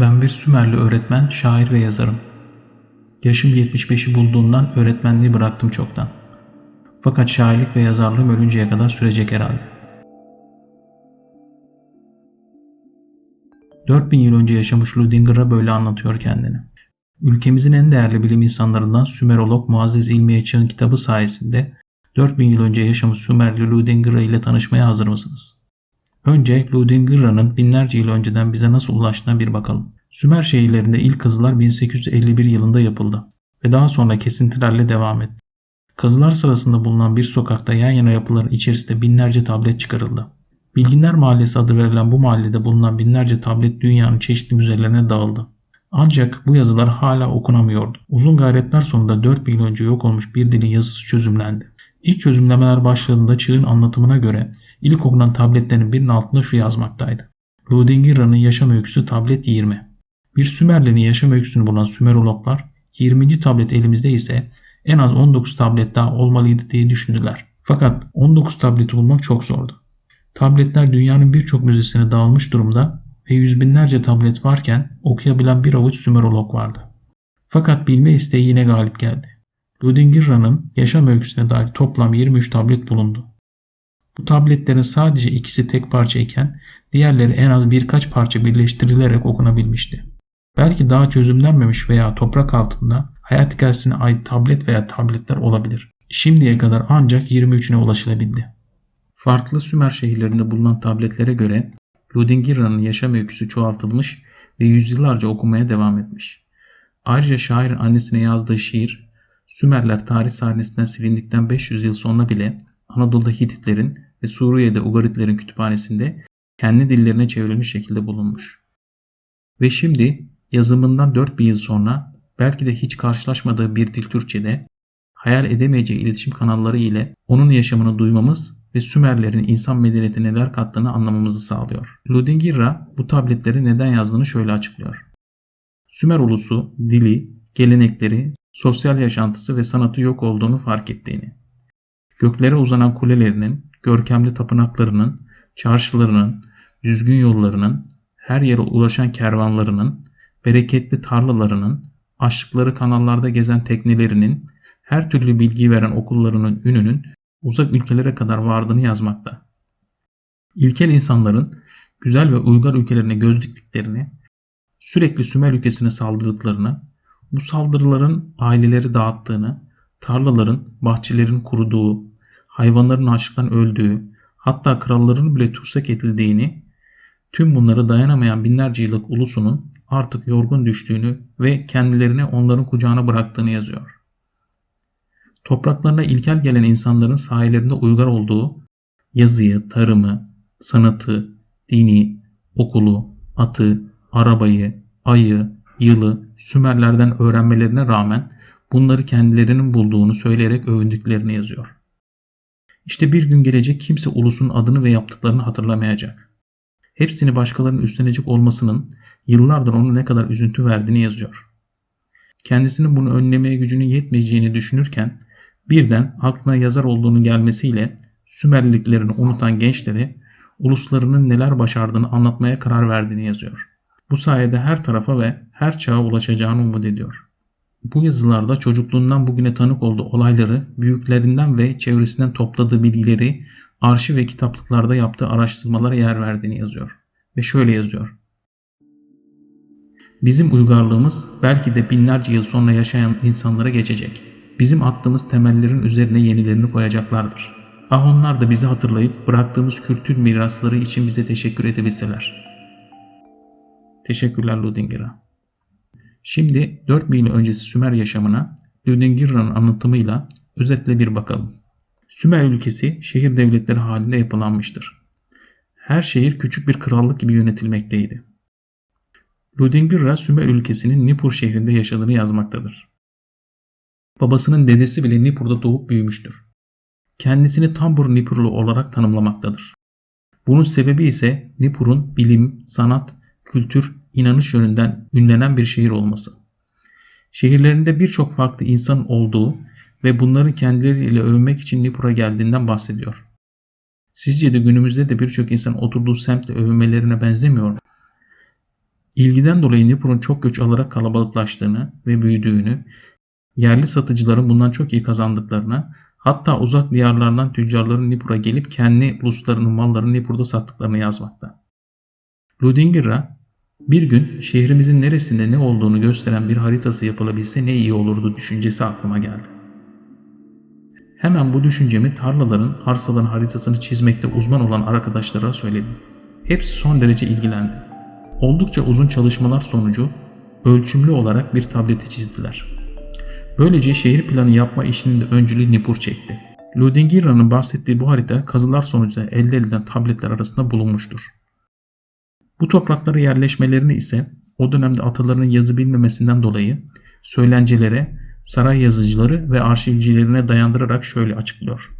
Ben bir Sümerli öğretmen, şair ve yazarım. Yaşım 75'i bulduğundan öğretmenliği bıraktım çoktan. Fakat şairlik ve yazarlığım ölünceye kadar sürecek herhalde. 4000 yıl önce yaşamış Ludinger'a böyle anlatıyor kendini. Ülkemizin en değerli bilim insanlarından Sümerolog Muazzez İlmi Açık'ın kitabı sayesinde 4000 yıl önce yaşamış Sümerli Ludinger'a ile tanışmaya hazır mısınız? Önce Ludingera'nın binlerce yıl önceden bize nasıl ulaştığına bir bakalım. Sümer şehirlerinde ilk kazılar 1851 yılında yapıldı ve daha sonra kesintilerle devam etti. Kazılar sırasında bulunan bir sokakta yan yana yapıların içerisinde binlerce tablet çıkarıldı. Bilginler Mahallesi adı verilen bu mahallede bulunan binlerce tablet dünyanın çeşitli müzelerine dağıldı. Ancak bu yazılar hala okunamıyordu. Uzun gayretler sonunda 4000 yıl önce yok olmuş bir dilin yazısı çözümlendi. İlk çözümlemeler başladığında çığın anlatımına göre ilk okunan tabletlerin birinin altında şu yazmaktaydı. Ludingira'nın yaşam öyküsü tablet 20. Bir Sümerlerin yaşam öyküsünü bulan Sümerologlar 20. tablet elimizde ise en az 19 tablet daha olmalıydı diye düşündüler. Fakat 19 tableti bulmak çok zordu. Tabletler dünyanın birçok müzesine dağılmış durumda ve yüz binlerce tablet varken okuyabilen bir avuç Sümerolog vardı. Fakat bilme isteği yine galip geldi. Ludingira'nın yaşam öyküsüne dair toplam 23 tablet bulundu. Bu tabletlerin sadece ikisi tek parça iken diğerleri en az birkaç parça birleştirilerek okunabilmişti. Belki daha çözümlenmemiş veya toprak altında hayat hikayesine ait tablet veya tabletler olabilir. Şimdiye kadar ancak 23'üne ulaşılabildi. Farklı Sümer şehirlerinde bulunan tabletlere göre Ludingira'nın yaşam öyküsü çoğaltılmış ve yüzyıllarca okumaya devam etmiş. Ayrıca şairin annesine yazdığı şiir, Sümerler tarih sahnesinden silindikten 500 yıl sonra bile Anadolu'da Hititlerin ve Suriye'de Ugaritlerin kütüphanesinde kendi dillerine çevrilmiş şekilde bulunmuş. Ve şimdi yazımından 4000 yıl sonra belki de hiç karşılaşmadığı bir dil Türkçe'de hayal edemeyeceği iletişim kanalları ile onun yaşamını duymamız ve Sümerlerin insan medeniyetine neler kattığını anlamamızı sağlıyor. Ludingirra bu tabletleri neden yazdığını şöyle açıklıyor. Sümer ulusu, dili, gelenekleri, sosyal yaşantısı ve sanatı yok olduğunu fark ettiğini, göklere uzanan kulelerinin, görkemli tapınaklarının, çarşılarının, düzgün yollarının, her yere ulaşan kervanlarının, bereketli tarlalarının, açlıkları kanallarda gezen teknelerinin, her türlü bilgi veren okullarının ününün uzak ülkelere kadar vardığını yazmakta. İlkel insanların güzel ve uygar ülkelerine göz diktiklerini, sürekli Sümer ülkesine saldırdıklarını, bu saldırıların aileleri dağıttığını, tarlaların, bahçelerin kuruduğu, hayvanların açlıktan öldüğü, hatta kralların bile tutsak edildiğini, tüm bunları dayanamayan binlerce yıllık ulusunun artık yorgun düştüğünü ve kendilerini onların kucağına bıraktığını yazıyor. Topraklarına ilkel gelen insanların sahilerinde uygar olduğu yazıyı, tarımı, sanatı, dini, okulu, atı, arabayı, ayı, yılı Sümerlerden öğrenmelerine rağmen bunları kendilerinin bulduğunu söyleyerek övündüklerini yazıyor. İşte bir gün gelecek kimse ulusun adını ve yaptıklarını hatırlamayacak. Hepsini başkalarının üstlenecek olmasının yıllardır ona ne kadar üzüntü verdiğini yazıyor. Kendisinin bunu önlemeye gücünün yetmeyeceğini düşünürken birden aklına yazar olduğunu gelmesiyle Sümerliliklerini unutan gençleri uluslarının neler başardığını anlatmaya karar verdiğini yazıyor. Bu sayede her tarafa ve her çağa ulaşacağını umut ediyor. Bu yazılarda çocukluğundan bugüne tanık olduğu olayları, büyüklerinden ve çevresinden topladığı bilgileri, arşiv ve kitaplıklarda yaptığı araştırmalara yer verdiğini yazıyor. Ve şöyle yazıyor. Bizim uygarlığımız belki de binlerce yıl sonra yaşayan insanlara geçecek. Bizim attığımız temellerin üzerine yenilerini koyacaklardır. Ah onlar da bizi hatırlayıp bıraktığımız kültür mirasları için bize teşekkür edebilseler. Teşekkürler Ludinger'a. Şimdi 4000 yıl öncesi Sümer yaşamına Ludingirra'nın anlatımıyla özetle bir bakalım. Sümer ülkesi şehir devletleri halinde yapılanmıştır. Her şehir küçük bir krallık gibi yönetilmekteydi. Ludingirra Sümer ülkesinin Nippur şehrinde yaşadığını yazmaktadır. Babasının dedesi bile Nippur'da doğup büyümüştür. Kendisini Tambur Nippurlu olarak tanımlamaktadır. Bunun sebebi ise Nippur'un bilim, sanat, kültür, inanış yönünden ünlenen bir şehir olması. Şehirlerinde birçok farklı insan olduğu ve bunların kendileriyle övünmek için Nippur'a geldiğinden bahsediyor. Sizce de günümüzde de birçok insan oturduğu semtle övünmelerine benzemiyor mu? İlgiden dolayı Nippur'un çok göç alarak kalabalıklaştığını ve büyüdüğünü, yerli satıcıların bundan çok iyi kazandıklarını, hatta uzak diyarlardan tüccarların Nippur'a gelip kendi uluslarının mallarını Nippur'da sattıklarını yazmakta. Ludingira, bir gün şehrimizin neresinde ne olduğunu gösteren bir haritası yapılabilse ne iyi olurdu düşüncesi aklıma geldi. Hemen bu düşüncemi tarlaların, arsaların haritasını çizmekte uzman olan arkadaşlara söyledim. Hepsi son derece ilgilendi. Oldukça uzun çalışmalar sonucu ölçümlü olarak bir tablete çizdiler. Böylece şehir planı yapma işinin de öncülüğü Nippur çekti. Ludingira'nın bahsettiği bu harita kazılar sonucu elde edilen tabletler arasında bulunmuştur. Bu topraklara yerleşmelerini ise o dönemde atalarının yazı bilmemesinden dolayı söylencelere, saray yazıcıları ve arşivcilerine dayandırarak şöyle açıklıyor.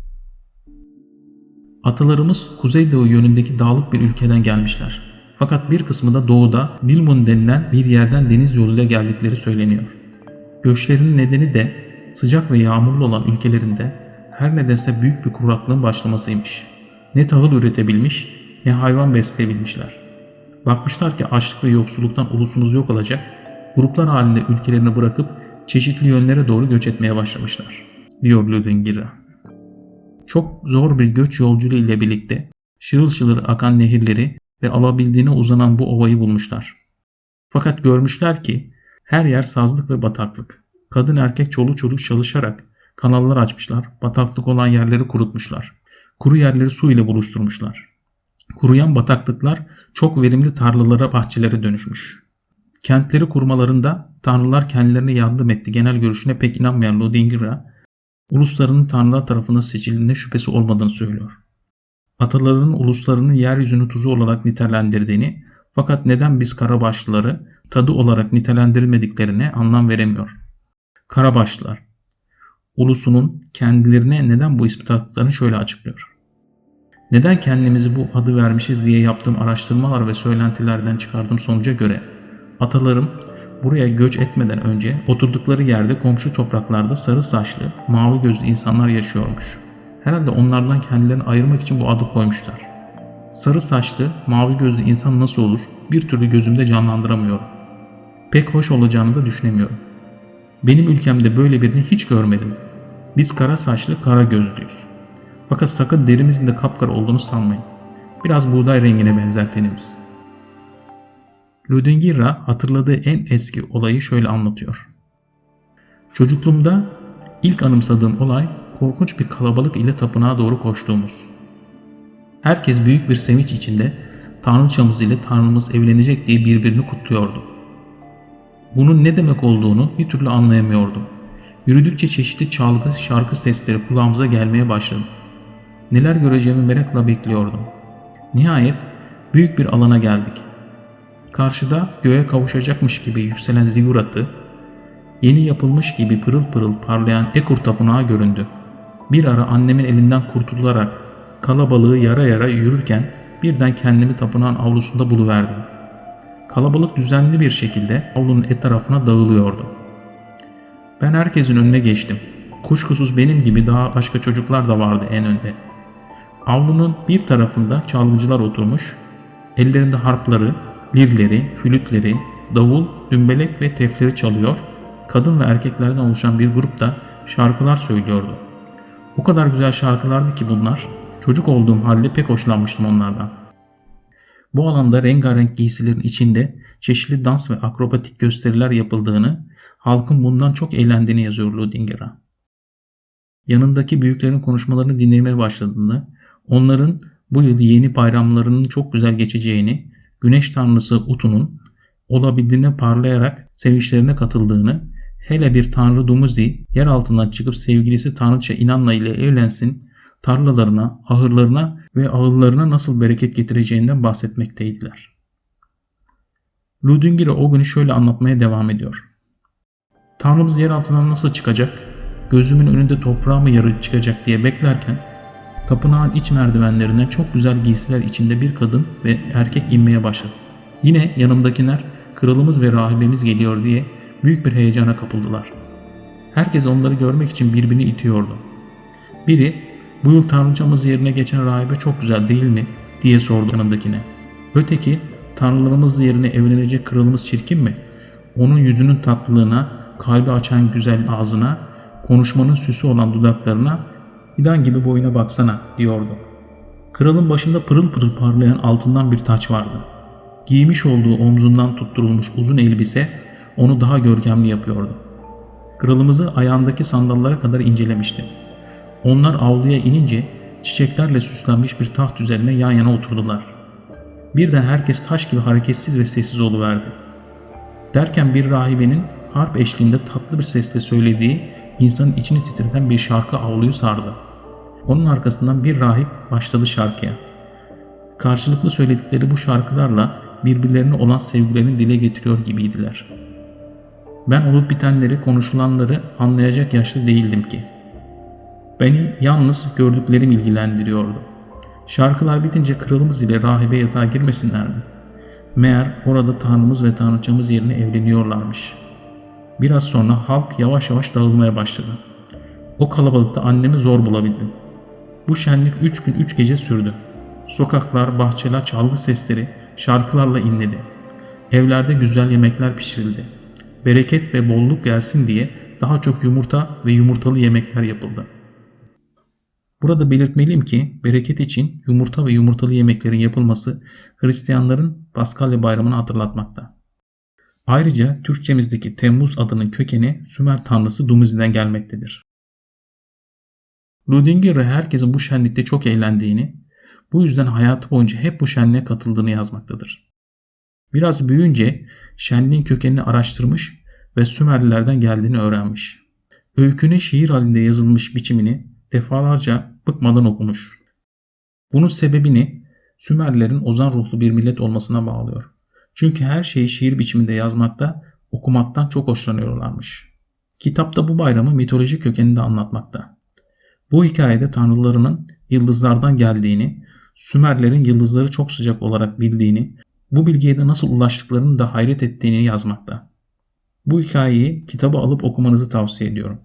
Atalarımız kuzeydoğu yönündeki dağlık bir ülkeden gelmişler. Fakat bir kısmı da doğuda Vilmun denilen bir yerden deniz yoluyla geldikleri söyleniyor. Göçlerinin nedeni de sıcak ve yağmurlu olan ülkelerinde her nedense büyük bir kuraklığın başlamasıymış. Ne tahıl üretebilmiş ne hayvan besleyebilmişler. Bakmışlar ki açlık ve yoksulluktan ulusumuz yok olacak, gruplar halinde ülkelerini bırakıp çeşitli yönlere doğru göç etmeye başlamışlar, diyor Ludingira. Çok zor bir göç yolculuğu ile birlikte şırıl şırıl akan nehirleri ve alabildiğine uzanan bu ovayı bulmuşlar. Fakat görmüşler ki her yer sazlık ve bataklık. Kadın erkek çoluk çocuk çalışarak kanallar açmışlar, bataklık olan yerleri kurutmuşlar. Kuru yerleri su ile buluşturmuşlar. Kuruyan bataklıklar çok verimli tarlalara, bahçelere dönüşmüş. Kentleri kurmalarında tanrılar kendilerine yardım etti genel görüşüne pek inanmayan Lodingira, uluslarının tanrılar tarafından seçildiğine şüphesi olmadığını söylüyor. Atalarının uluslarını yeryüzünün tuzu olarak nitelendirdiğini fakat neden biz Karabaşlıları tadı olarak nitelendirmediklerine anlam veremiyor. Karabaşlılar, ulusunun kendilerine neden bu ismi taktıklarını şöyle açıklıyor. Neden kendimizi bu adı vermişiz diye yaptığım araştırmalar ve söylentilerden çıkardığım sonuca göre atalarım buraya göç etmeden önce oturdukları yerde komşu topraklarda sarı saçlı, mavi gözlü insanlar yaşıyormuş. Herhalde onlardan kendilerini ayırmak için bu adı koymuşlar. Sarı saçlı, mavi gözlü insan nasıl olur bir türlü gözümde canlandıramıyorum. Pek hoş olacağını da düşünemiyorum. Benim ülkemde böyle birini hiç görmedim. Biz kara saçlı, kara gözlüyüz. Fakat sakın derimizin de kapkara olduğunu sanmayın. Biraz buğday rengine benzer tenimiz. Ludingira hatırladığı en eski olayı şöyle anlatıyor. Çocukluğumda ilk anımsadığım olay korkunç bir kalabalık ile tapınağa doğru koştuğumuz. Herkes büyük bir sevinç içinde tanrıçamız ile tanrımız evlenecek diye birbirini kutluyordu. Bunun ne demek olduğunu bir türlü anlayamıyordum. Yürüdükçe çeşitli çalgı, şarkı sesleri kulağımıza gelmeye başladı. Neler göreceğimi merakla bekliyordum. Nihayet büyük bir alana geldik. Karşıda göğe kavuşacakmış gibi yükselen ziguratı, yeni yapılmış gibi pırıl pırıl parlayan Ekur tapınağı göründü. Bir ara annemin elinden kurtularak kalabalığı yara yara yürürken birden kendimi tapınağın avlusunda buluverdim. Kalabalık düzenli bir şekilde avlunun etrafına dağılıyordu. Ben herkesin önüne geçtim. Kuşkusuz benim gibi daha başka çocuklar da vardı en önde. Avlunun bir tarafında çalgıcılar oturmuş, ellerinde harpları, lirleri, flütleri, davul, dümbelek ve tefleri çalıyor, kadın ve erkeklerden oluşan bir grup da şarkılar söylüyordu. O kadar güzel şarkılardı ki bunlar, çocuk olduğum halde pek hoşlanmıştım onlardan. Bu alanda rengarenk giysilerin içinde çeşitli dans ve akrobatik gösteriler yapıldığını, halkın bundan çok eğlendiğini yazıyor Ludinger'a. Yanındaki büyüklerin konuşmalarını dinlemeye başladığını, onların bu yıl yeni bayramlarının çok güzel geçeceğini, güneş tanrısı Utu'nun olabildiğine parlayarak sevinçlerine katıldığını, hele bir tanrı Dumuzi yer altından çıkıp sevgilisi tanrıça İnanla ile evlensin, tarlalarına, ahırlarına ve ağıllarına nasıl bereket getireceğinden bahsetmekteydiler. Ludingire o günü şöyle anlatmaya devam ediyor. Tanrımız yer altından nasıl çıkacak, gözümün önünde toprağa mı yarı çıkacak diye beklerken Tapınağın iç merdivenlerinden çok güzel giysiler içinde bir kadın ve erkek inmeye başladı. Yine yanımdakiler kralımız ve rahibemiz geliyor diye büyük bir heyecana kapıldılar. Herkes onları görmek için birbirini itiyordu. Biri bu yıl tanrıcamız yerine geçen rahibe çok güzel değil mi diye sordu yanındakine. Öteki tanrılarımız yerine evlenecek kralımız çirkin mi? Onun yüzünün tatlılığına, kalbi açan güzel ağzına, konuşmanın süsü olan dudaklarına, fidan gibi boyuna baksana diyordu. Kralın başında pırıl pırıl parlayan altından bir taç vardı. Giymiş olduğu omzundan tutturulmuş uzun elbise onu daha görkemli yapıyordu. Kralımızı ayağındaki sandallara kadar incelemişti. Onlar avluya inince çiçeklerle süslenmiş bir taht üzerine yan yana oturdular. Birden herkes taş gibi hareketsiz ve sessiz oluverdi. Derken bir rahibenin harp eşliğinde tatlı bir sesle söylediği insanın içini titreten bir şarkı avluyu sardı. Onun arkasından bir rahip başladı şarkıya. Karşılıklı söyledikleri bu şarkılarla birbirlerine olan sevgilerini dile getiriyor gibiydiler. Ben olup bitenleri, konuşulanları anlayacak yaşta değildim ki. Beni yalnız gördüklerim ilgilendiriyordu. Şarkılar bitince kralımız ile rahibe yatağa girmesinler mi? Meğer orada tanrımız ve tanrıçamız yerine evleniyorlarmış. Biraz sonra halk yavaş yavaş dağılmaya başladı. O kalabalıkta annemi zor bulabildim. Bu şenlik üç gün üç gece sürdü. Sokaklar, bahçeler, çalgı sesleri şarkılarla inledi. Evlerde güzel yemekler pişirildi. Bereket ve bolluk gelsin diye daha çok yumurta ve yumurtalı yemekler yapıldı. Burada belirtmeliyim ki bereket için yumurta ve yumurtalı yemeklerin yapılması Hristiyanların Paskalya bayramını hatırlatmakta. Ayrıca Türkçemizdeki Temmuz adının kökeni Sümer tanrısı Dumuzi'den gelmektedir. Ludingir'e herkesin bu şenlikte çok eğlendiğini, bu yüzden hayatı boyunca hep bu şenliğe katıldığını yazmaktadır. Biraz büyüyünce şenliğin kökenini araştırmış ve Sümerlilerden geldiğini öğrenmiş. Öykünün şiir halinde yazılmış biçimini defalarca bıkmadan okumuş. Bunun sebebini Sümerlilerin ozan ruhlu bir millet olmasına bağlıyor. Çünkü her şeyi şiir biçiminde yazmakta, okumaktan çok hoşlanıyorlarmış. Kitapta bu bayramı mitolojik kökeninde anlatmakta. Bu hikayede tanrılarının yıldızlardan geldiğini, Sümerlerin yıldızları çok sıcak olarak bildiğini, bu bilgiye de nasıl ulaştıklarını da hayret ettiğini yazmakta. Bu hikayeyi kitabı alıp okumanızı tavsiye ediyorum.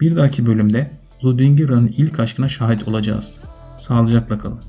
Bir dahaki bölümde Ludwig ilk aşkına şahit olacağız. Sağlıcakla kalın.